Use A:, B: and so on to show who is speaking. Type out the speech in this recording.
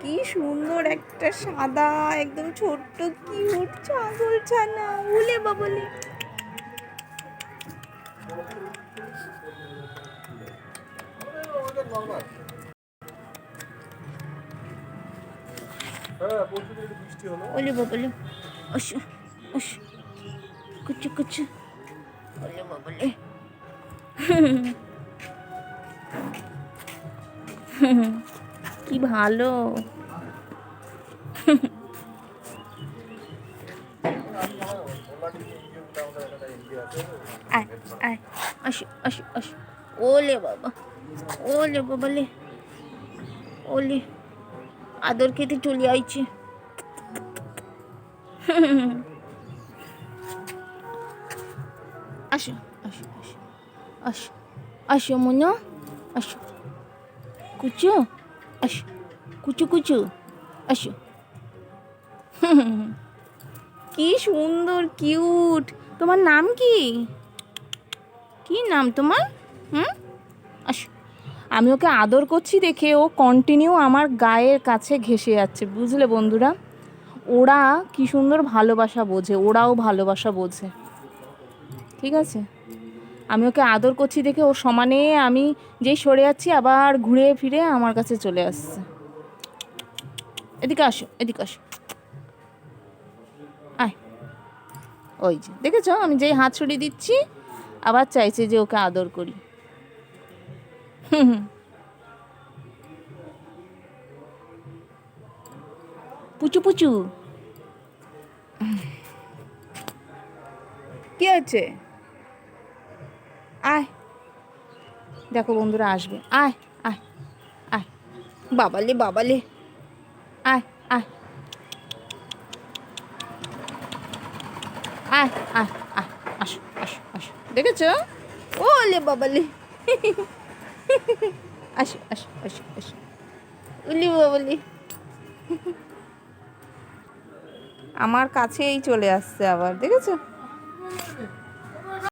A: কি সুন্দর একটা সাদা, একদম ছোট্ট কিউট ছাগল ছানা। উলে বাবলে ওলে বাবলে অস অস কুচু কুচু। ওলে বাবলে কি ভালো। আয় আয়, আসো আসো আসো। ওলে বাবা ওলে বাবা লে, ওলে। আদর খেতে চলে আইছে। আসো আসো আসো আসো আসো মনো, আসো। কুচু। আসো কুচু কুচু আসো কি সুন্দর কিউট তোমার নাম কি? কি নাম তোমার? হুম? আসো আমি ওকে আদর করছি দেখে ও কন্টিনিউ আমার গায়ের কাছে ঘেসে যাচ্ছে, বুঝলে বন্ধুরা? ওরা কি সুন্দর ভালোবাসা বোঝে, ওরাও ভালোবাসা বোঝে। ঠিক আছে? আমি ওকে আদর করছি দেখে ও সমানে আমি যেই সরে যাচ্ছি, আবার ঘুরে ফিরে আমার কাছে চলে আসছে। এদিকে আসো এদিকে আসো। ওই যে, দেখেছ? আমি যেই হাত ছড়িয়ে দিচ্ছি, আবার চাইছে যে ওকে আদর করি। হুম হুম। পুচু পুচু। কি হয়েছে? আয়। দেখো বন্ধুরা আসবে। আয় আয় আয়। বাবালে বাবালে। আয় আয়। আয় আয় আয়। আসো আসো আসো। দেখেছ? ওলে বাবালে। আসো আসো আসো আসো। উলি বাবালি। আমার কাছেই চলে আসছে আবার। দেখেছ?